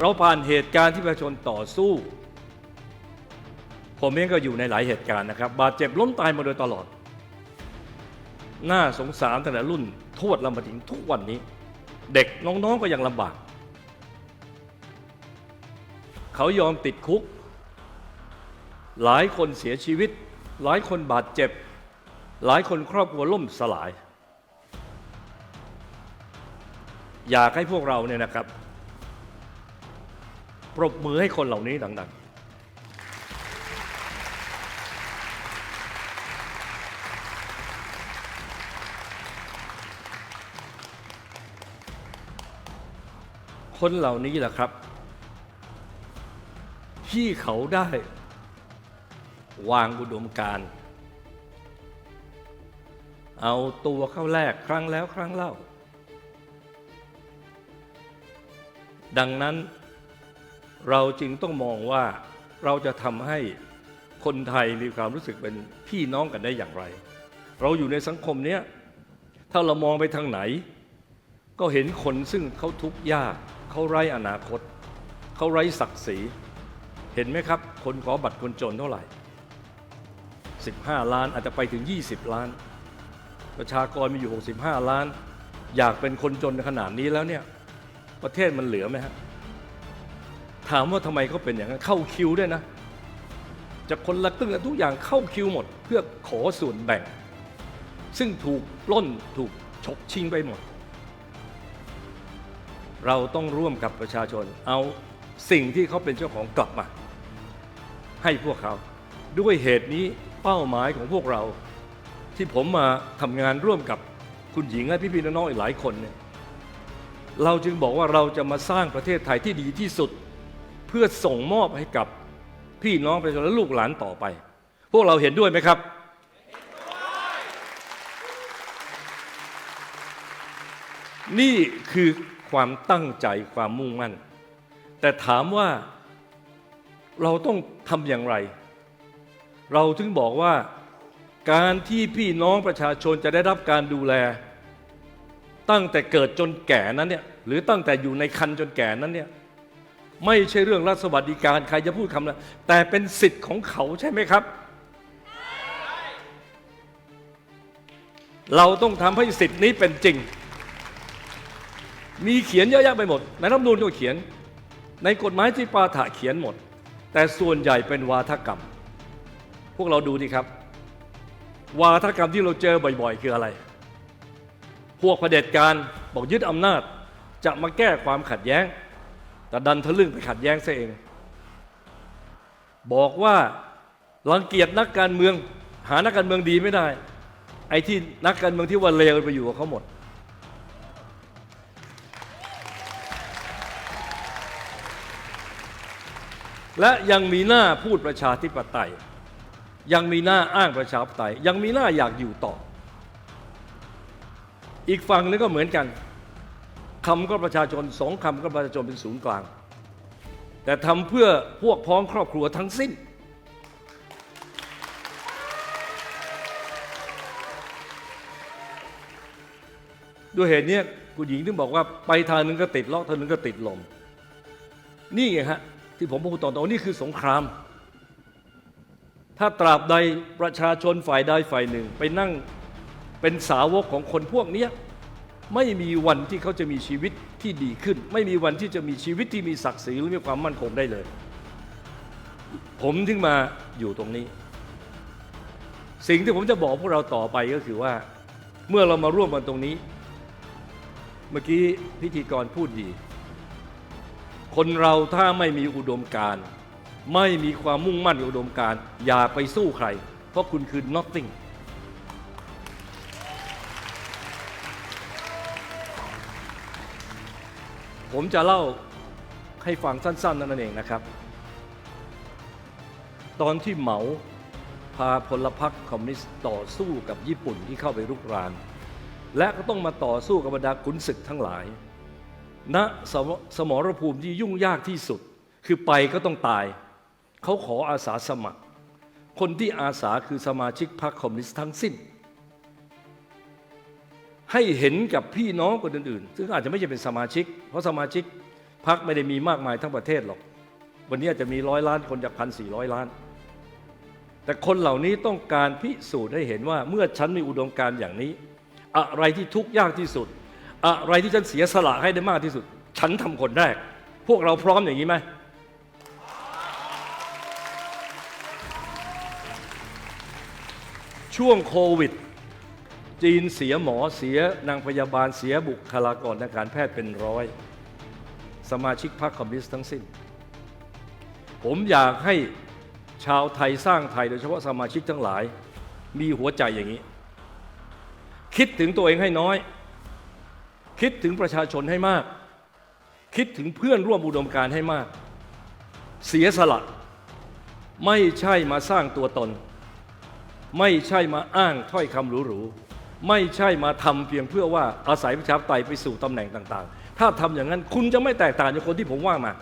เราผ่านเหตุการณ์ที่ประชาชนต่อสู้ ผมเองก็อยู่ในหลายเหตุการณ์นะครับ บาดเจ็บล้มตายมาโดยตลอด น่าสงสารตั้งแต่รุ่นทวดเรามาถึงทุกวันนี้ เด็กน้องๆก็ยังลำบาก เขายอมติดคุก หลายคนเสียชีวิต หลายคนบาดเจ็บ หลายคนครอบครัวล่มสลาย อยากให้พวกเราเนี่ยนะครับ ปรบมือให้คนเหล่านี้ดังๆคนเหล่านี้แหละครับ ที่เขาได้ วางอุดมการ เอาตัวเข้าแลกครั้งแล้วครั้งเล่า ดังนั้น เราจึงต้องมองว่าเราจะทำให้คนไทยมีความรู้สึกเป็นพี่น้องกันได้อย่างไร เราอยู่ในสังคมเนี้ยถ้าเรามองไปทางไหน ก็เห็นคนซึ่งเขาทุกข์ยากเขาไร้อนาคต เขาไร้ศักดิ์ศรี เห็นไหมครับ คนขอบัตรคนจนเท่าไหร่ 15 ล้านอาจจะไปถึง 20 ล้าน ประชากรมีอยู่ 65 ล้าน อยากเป็นคนจนขนาดนี้แล้วเนี่ยประเทศมันเหลือไหมฮะ ถามว่าทำไมเขาเป็นอย่างนั้นเข้าคิวด้วยนะจะคนละครึ่งทุกอย่างเข้าคิวหมด เพื่อขอส่วนแบ่ง ซึ่งถูกปล้นถูกฉกชิงไปหมด เราต้องร่วมกับประชาชน เอาสิ่งที่เขาเป็นเจ้าของกลับมา ให้พวกเขาด้วยเหตุนี้เป้าหมายของพวกเรา ที่ผมมาทำงานร่วมกับคุณหญิงและพี่ๆน้องๆอีกหลายคนเนี่ยเราจึงบอกว่าเราจะมาสร้างประเทศไทยที่ดีที่สุด พื่อส่งมอบให้กับพี่น้องประชาชนและลูกหลานต่อไป พวกเราเห็นด้วยไหมครับ นี่คือความตั้งใจความมุ่งมั่น แต่ถามว่าเราต้องทำอย่างไร เราถึงบอกว่าการที่พี่น้องประชาชนจะได้รับการดูแล ตั้งแต่เกิดจนแก่นั้นเนี่ยหรือตั้งแต่อยู่ในคันจนแก่นั้นเนี่ย ไม่ใช่เรื่องรัฐสวัสดิการใครจะพูดคำนั้นแต่เป็นสิทธิ์ของเขาใช่ไหมครับ เราต้องทำให้สิทธินี้เป็นจริง มีเขียนเยอะแยะไปหมด ในรัฐมนูญก็เขียน ในกฎหมายที่ปาฐะเขียนหมด แต่ส่วนใหญ่เป็นวาทกรรม พวกเราดูดีครับ วาทกรรมที่เราเจอบ่อย ๆ คืออะไร พวกเผด็จการบอกยึดอำนาจจะมาแก้ความขัดแย้ง แต่ดันทะลึ่งไปขัดแย้งซะเอง บอกว่ารังเกียจนักการเมือง หานักการเมืองดีไม่ได้ ไอ้ที่นักการเมืองที่ว่าเลวไปอยู่กับเขาหมด และยังมีหน้าพูดประชาธิปไตย ยังมีหน้าอ้างประชาธิปไตย ยังมีหน้าอยากอยู่ต่อ อีกฝั่งนึงก็เหมือนกัน คำก็ประชาชนสองคำก็ประชาชนเป็นศูนย์กลาง แต่ทำเพื่อพวกพ้องครอบครัวทั้งสิ้น ด้วยเหตุนี้คุณหญิงถึงบอกว่าไปทางนึงก็ติดล็อกทางนึงก็ติดลม นี่ไงฮะที่ผมพูดตอนต้นนี่คือสงคราม ถ้าตราบใดประชาชนฝ่ายใดฝ่ายหนึ่ง ไปนั่งเป็นสาวกของคนพวกนี้ ไม่มีวันที่เขาจะมีชีวิตที่ดีขึ้น ไม่มีวันที่จะมีชีวิตที่มีศักดิ์ศรีหรือมีความมั่นคงได้เลย ผมถึงมาอยู่ตรงนี้ สิ่งที่ผมจะบอกพวกเราต่อไปก็คือว่า เมื่อเรามาร่วมกันตรงนี้ เมื่อกี้พิธีกรพูดดี คนเราถ้าไม่มีอุดมการณ์ ไม่มีความมุ่งมั่นอุดมการณ์อย่าไปสู้ใคร เพราะคุณคือ nothing ผมจะเล่าให้ฟังสั้นๆ นั่นเองนะครับ ตอนที่เหมาพาพลพรรคคอมมิวนิสต์ต่อสู้กับญี่ปุ่นที่เข้าไปรุกราน และก็ต้องมาต่อสู้กับบรรดาขุนศึกทั้งหลายณสมสมรภูมิที่ยุ่งยากที่สุด คือไปก็ต้องตาย เขาขออาสาสมัคร คนที่อาสาคือสมาชิกพรรคคอมมิวนิสต์ทั้งสิ้น ให้เห็นกับพี่น้องคนอื่นๆ ซึ่งอาจจะไม่ใช่เป็นสมาชิก เพราะสมาชิกพักไม่ได้มีมากมายทั้งประเทศหรอก วันนี้อาจจะมีร้อยล้านคนจากพันสี่ร้อยล้าน แต่คนเหล่านี้ต้องการพิสูจน์ให้เห็นว่าเมื่อฉันมีอุดมการณ์อย่างนี้ อะไรที่ทุกข์ยากที่สุด อะไรที่ฉันเสียสละให้ได้มากที่สุด ฉันทำคนแรก พวกเราพร้อมอย่างนี้ไหมช่วงโควิด จีนเสียหมอเสียนางพยาบาลเสียบุคลากรทางการแพทย์เป็นร้อย สมาชิกพรรคคอมมิวนิสต์ทั้งสิ้น ผมอยากให้ชาวไทยสร้างไทยโดยเฉพาะสมาชิกทั้งหลาย มีหัวใจอย่างนี้ คิดถึงตัวเองให้น้อย คิดถึงประชาชนให้มาก คิดถึงเพื่อนร่วมอุดมการให้มาก เสียสละไม่ใช่มาสร้างตัวตน ไม่ใช่มาอ้างถ้อยคำหรูๆ ไม่ใช่มาทำเพียงเพื่อว่าอาศัยประชาธิปไตยไปสู่ตำแหน่งต่าง ๆ ถ้าทำอย่างนั้นคุณจะไม่แตกต่างจากคนที่ผมว่ามา